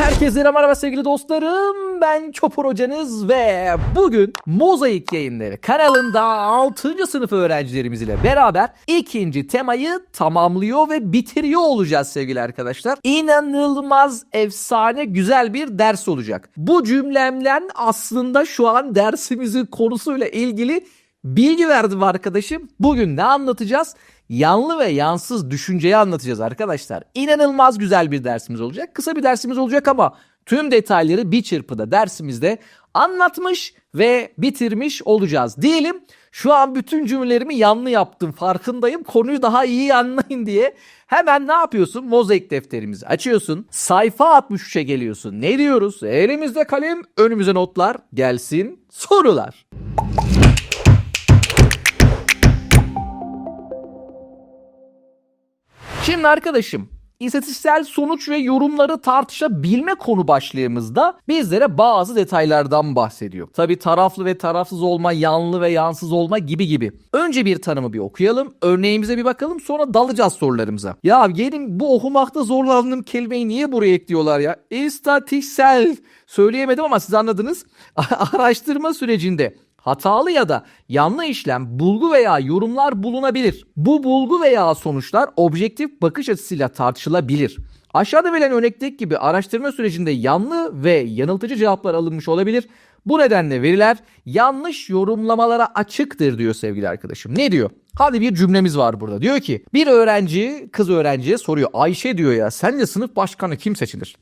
Herkese merhaba sevgili dostlarım. Ben Çopur hocanız ve bugün Mozaik Yayınları kanalında 6. sınıf öğrencilerimiz ile beraber ikinci temayı tamamlıyor ve bitiriyor olacağız sevgili arkadaşlar. İnanılmaz efsane güzel bir ders olacak. Bu cümlemden aslında şu an dersimizin konusuyla ilgili bilgi verdim arkadaşım. Bugün ne anlatacağız? Yanlı ve yansız düşünceyi anlatacağız arkadaşlar. İnanılmaz güzel bir dersimiz olacak. Kısa bir dersimiz olacak ama tüm detayları bir çırpıda dersimizde anlatmış ve bitirmiş olacağız. Diyelim şu an bütün cümlelerimi yanlı yaptım farkındayım. Konuyu daha iyi anlayın diye. Hemen ne yapıyorsun? Mozaik defterimizi açıyorsun. Sayfa 63'e geliyorsun. Ne diyoruz? Elimizde kalem, önümüze notlar. Gelsin sorular. Şimdi arkadaşım istatistiksel sonuç ve yorumları tartışabilme konu başlığımızda bizlere bazı detaylardan bahsediyor. Tabi taraflı ve tarafsız olma, yanlı ve yansız olma gibi gibi. Önce bir tanımı bir okuyalım, örneğimize bir bakalım sonra dalacağız sorularımıza. Ya gelin bu okumakta zorlandığım kelimeyi niye buraya ekliyorlar ya? İstatistiksel söyleyemedim ama siz anladınız. Araştırma sürecinde hatalı ya da yanlış işlem, bulgu veya yorumlar bulunabilir. Bu bulgu veya sonuçlar objektif bakış açısıyla tartışılabilir. Aşağıda verilen örnekteki gibi araştırma sürecinde yanlı ve yanıltıcı cevaplar alınmış olabilir. Bu nedenle veriler yanlış yorumlamalara açıktır diyor sevgili arkadaşım. Ne diyor? Hadi bir cümlemiz var burada. Diyor ki bir öğrenci kız öğrenciye soruyor. Ayşe diyor ya sence sınıf başkanı kim seçilir?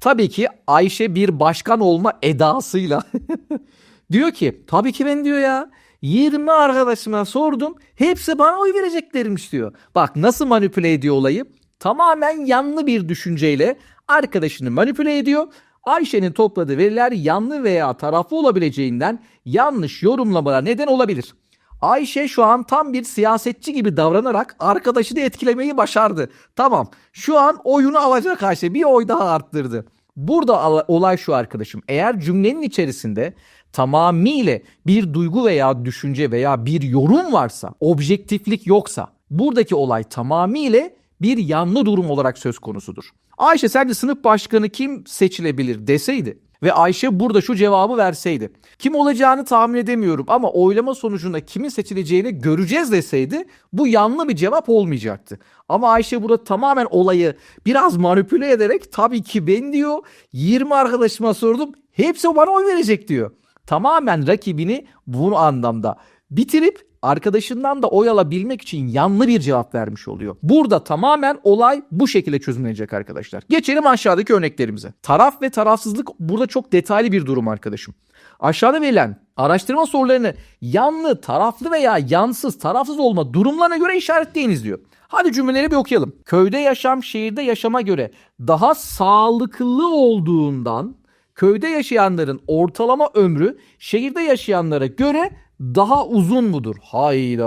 Tabii ki Ayşe bir başkan olma edasıyla Diyor ki tabii ki ben diyor ya 20 arkadaşıma sordum hepsi bana oy vereceklermiş diyor. Bak nasıl manipüle ediyor olayı? Tamamen yanlı bir düşünceyle arkadaşını manipüle ediyor. Ayşe'nin topladığı veriler yanlı veya taraflı olabileceğinden yanlış yorumlamalara neden olabilir. Ayşe şu an tam bir siyasetçi gibi davranarak arkadaşını etkilemeyi başardı. Tamam şu an oyunu alacak Ayşe bir oy daha arttırdı. Burada olay şu arkadaşım. Eğer cümlenin içerisinde tamamıyla bir duygu veya düşünce veya bir yorum varsa, objektiflik yoksa buradaki olay tamamıyla bir yanlı durum olarak söz konusudur. Ayşe sence sınıf başkanı kim seçilebilir deseydi ve Ayşe burada şu cevabı verseydi. Kim olacağını tahmin edemiyorum ama oylama sonucunda kimin seçileceğini göreceğiz deseydi bu yanlı bir cevap olmayacaktı. Ama Ayşe burada tamamen olayı biraz manipüle ederek tabii ki ben diyor 20 arkadaşıma sordum hepsi bana oy verecek diyor tamamen rakibini bu anlamda bitirip arkadaşından da oy alabilmek için yanlı bir cevap vermiş oluyor. Burada tamamen olay bu şekilde çözümlenecek arkadaşlar. Geçelim aşağıdaki örneklerimize. Taraf ve tarafsızlık burada çok detaylı bir durum arkadaşım. Aşağıda verilen araştırma sorularını yanlı, taraflı veya yansız, tarafsız olma durumlarına göre işaretleyiniz diyor. Hadi cümleleri bir okuyalım. Köyde yaşam şehirde yaşama göre daha sağlıklı olduğundan köyde yaşayanların ortalama ömrü şehirde yaşayanlara göre daha uzun mudur? Hayda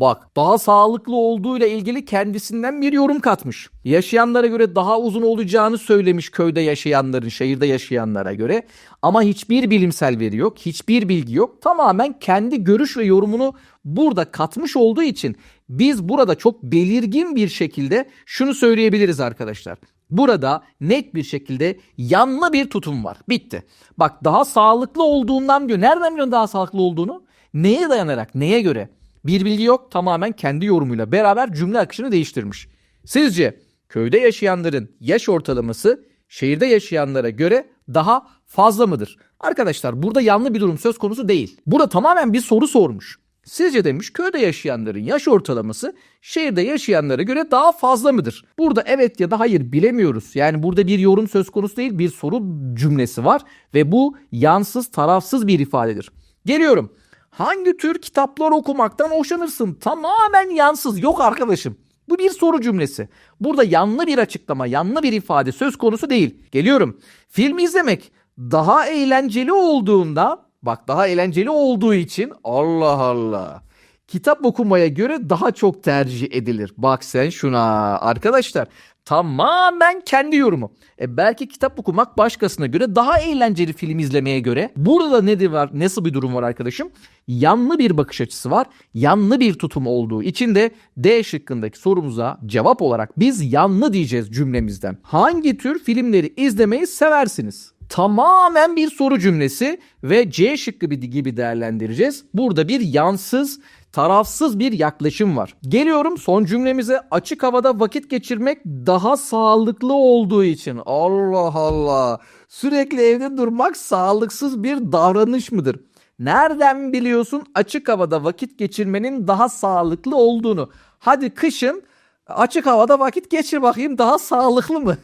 bak daha sağlıklı olduğuyla ilgili kendisinden bir yorum katmış. Yaşayanlara göre daha uzun olacağını söylemiş köyde yaşayanların şehirde yaşayanlara göre ama hiçbir bilimsel veri yok, hiçbir bilgi yok. Tamamen kendi görüş ve yorumunu burada katmış olduğu için biz burada çok belirgin bir şekilde şunu söyleyebiliriz arkadaşlar. Burada net bir şekilde yanlı bir tutum var. Bitti. Bak daha sağlıklı olduğundan diyor. Nereden biliyorsun daha sağlıklı olduğunu? Neye dayanarak? Neye göre? Bir bilgi yok. Tamamen kendi yorumuyla beraber cümle akışını değiştirmiş. Sizce köyde yaşayanların yaş ortalaması şehirde yaşayanlara göre daha fazla mıdır? Arkadaşlar burada yanlı bir durum söz konusu değil. Burada tamamen bir soru sormuş. Sizce demiş köyde yaşayanların yaş ortalaması şehirde yaşayanlara göre daha fazla mıdır? Burada evet ya da hayır bilemiyoruz. Yani burada bir yorum söz konusu değil bir soru cümlesi var ve bu yansız tarafsız bir ifadedir. Geliyorum. Hangi tür kitaplar okumaktan hoşlanırsın? Tamamen yansız. Yok arkadaşım. Bu bir soru cümlesi. Burada yanlı bir açıklama, yanlı bir ifade söz konusu değil. Geliyorum. Film izlemek daha eğlenceli olduğunda Bak daha eğlenceli olduğu için Allah Allah. Kitap okumaya göre daha çok tercih edilir. Bak sen şuna arkadaşlar Tamamen kendi yorumu. E belki kitap okumak başkasına göre daha eğlenceli film izlemeye göre. Burada da nedir var? Nasıl bir durum var arkadaşım? Yanlı bir bakış açısı var. Yanlı bir tutum olduğu için de D şıkkındaki sorumuza cevap olarak biz yanlı diyeceğiz cümlemizden. Hangi tür filmleri izlemeyi seversiniz? Tamamen bir soru cümlesi ve C şıkkı gibi değerlendireceğiz. Burada bir yansız tarafsız bir yaklaşım var. Geliyorum son cümlemize açık havada vakit geçirmek daha sağlıklı olduğu için. Allah Allah. Sürekli evde durmak sağlıksız bir davranış mıdır? Nereden biliyorsun açık havada vakit geçirmenin daha sağlıklı olduğunu? Hadi kışın açık havada vakit geçir bakayım daha sağlıklı mı?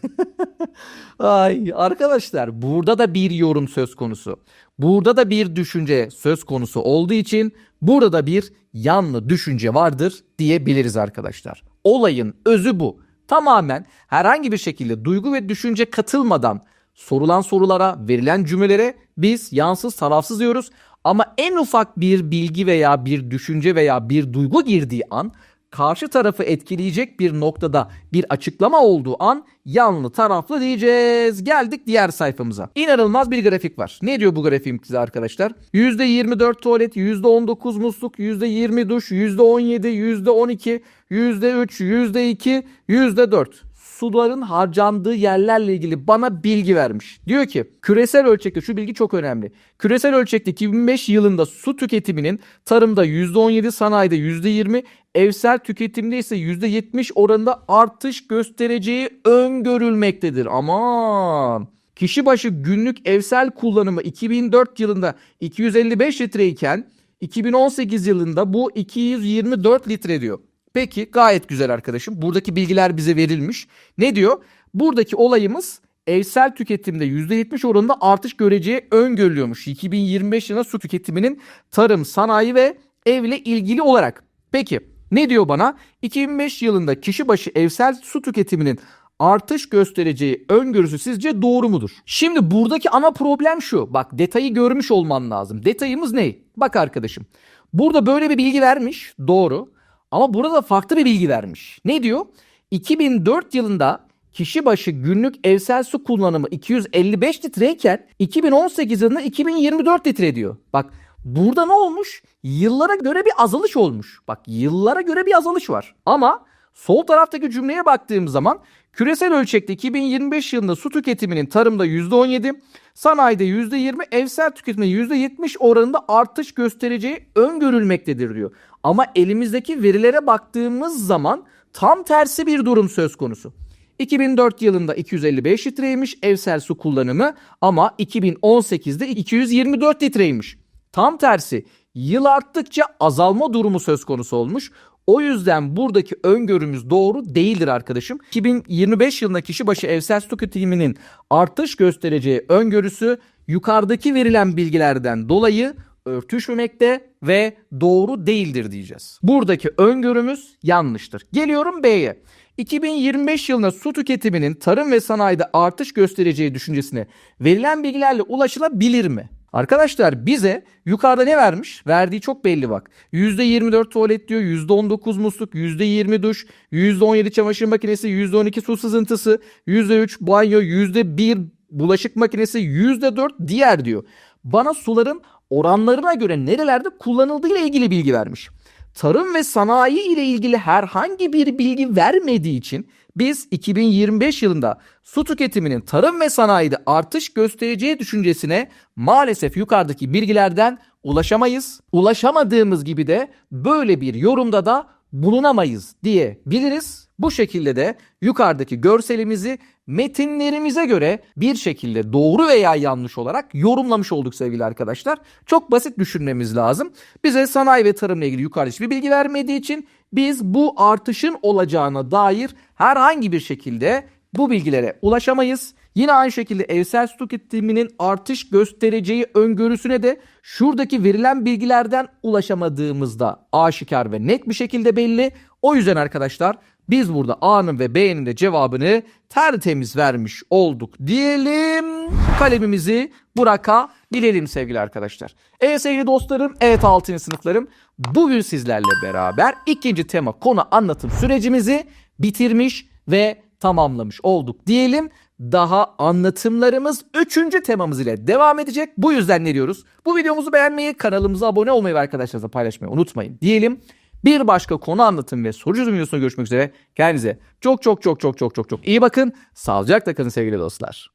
Ay arkadaşlar burada da bir yorum söz konusu. Burada da bir düşünce söz konusu olduğu için burada da bir yanlı düşünce vardır diyebiliriz arkadaşlar. Olayın özü bu. Tamamen herhangi bir şekilde duygu ve düşünce katılmadan sorulan sorulara, verilen cümlelere biz yansız tarafsız diyoruz. Ama en ufak bir bilgi veya bir düşünce veya bir duygu girdiği an karşı tarafı etkileyecek bir noktada bir açıklama olduğu an yanlı taraflı diyeceğiz. Geldik diğer sayfamıza. İnanılmaz bir grafik var. Ne diyor bu grafiğim size arkadaşlar? %24 tuvalet, %19 musluk, %20 duş, %17, %12, %3, %2, %4 suların harcandığı yerlerle ilgili bana bilgi vermiş. Diyor ki küresel ölçekte şu bilgi çok önemli. Küresel ölçekte 2005 yılında su tüketiminin tarımda %17, sanayide %20, evsel tüketimde ise %70 oranında artış göstereceği öngörülmektedir. Aman! Kişi başı günlük evsel kullanımı 2004 yılında 255 litre iken 2018 yılında bu 224 litre diyor. Peki gayet güzel arkadaşım. Buradaki bilgiler bize verilmiş. Ne diyor? Buradaki olayımız evsel tüketimde %70 oranında artış göreceği öngörülüyormuş. 2025 yılında su tüketiminin tarım, sanayi ve evle ilgili olarak. Peki ne diyor bana? 2005 yılında kişi başı evsel su tüketiminin artış göstereceği öngörüsü sizce doğru mudur? Şimdi buradaki ana problem şu. Bak detayı görmüş olman lazım. Detayımız ne? Bak arkadaşım. Burada böyle bir bilgi vermiş. Doğru. Ama burada farklı bir bilgi vermiş. Ne diyor? 2004 yılında kişi başı günlük evsel su kullanımı 255 litreyken 2018 yılında 2024 litre diyor. Bak burada ne olmuş? Yıllara göre bir azalış olmuş. Bak yıllara göre bir azalış var. Ama sol taraftaki cümleye baktığım zaman küresel ölçekte 2025 yılında su tüketiminin tarımda %17, sanayide %20, evsel tüketimde %70 oranında artış göstereceği öngörülmektedir diyor. Ama elimizdeki verilere baktığımız zaman tam tersi bir durum söz konusu. 2004 yılında 255 litreymiş evsel su kullanımı ama 2018'de 224 litreymiş. Tam tersi yıl arttıkça azalma durumu söz konusu olmuş. O yüzden buradaki öngörümüz doğru değildir arkadaşım. 2025 yılında kişi başı evsel su tüketiminin artış göstereceği öngörüsü yukarıdaki verilen bilgilerden dolayı örtüşmemekte ve doğru değildir diyeceğiz. Buradaki öngörümüz yanlıştır. Geliyorum B'ye. 2025 yılında su tüketiminin tarım ve sanayide artış göstereceği düşüncesine verilen bilgilerle ulaşılabilir mi? Arkadaşlar bize yukarıda ne vermiş? Verdiği çok belli bak. %24 tuvalet diyor, %19 musluk, %20 duş, %17 çamaşır makinesi, %12 su sızıntısı, %3 banyo, %1 bulaşık makinesi, %4 diğer diyor. Bana suların oranlarına göre nerelerde kullanıldığı ile ilgili bilgi vermiş. Tarım ve sanayi ile ilgili herhangi bir bilgi vermediği için biz 2025 yılında su tüketiminin tarım ve sanayide artış göstereceği düşüncesine maalesef yukarıdaki bilgilerden ulaşamayız. Ulaşamadığımız gibi de böyle bir yorumda da bulunamayız diyebiliriz. Bu şekilde de yukarıdaki görselimizi metinlerimize göre bir şekilde doğru veya yanlış olarak yorumlamış olduk sevgili arkadaşlar. Çok basit düşünmemiz lazım. Bize sanayi ve tarımla ilgili yukarıda hiçbir bilgi vermediği için biz bu artışın olacağına dair herhangi bir şekilde bu bilgilere ulaşamayız. Yine aynı şekilde evsel su tüketiminin artış göstereceği öngörüsüne de şuradaki verilen bilgilerden ulaşamadığımızda aşikar ve net bir şekilde belli. O yüzden arkadaşlar biz burada A'nın ve B'nin de cevabını tertemiz vermiş olduk diyelim. Kalemimizi Burak'a bilelim sevgili arkadaşlar. Evet sevgili dostlarım, evet 6. sınıflarım. Bugün sizlerle beraber ikinci tema konu anlatım sürecimizi bitirmiş ve tamamlamış olduk diyelim. Daha anlatımlarımız 3. temamız ile devam edecek. Bu yüzden ne diyoruz? Bu videomuzu beğenmeyi, kanalımıza abone olmayı ve arkadaşlarınızla paylaşmayı unutmayın diyelim. Bir başka konu anlatım ve soru çözüm videosunda görüşmek üzere. Kendinize çok çok çok çok çok çok çok iyi bakın. Sağlıcakla kalın sevgili dostlar.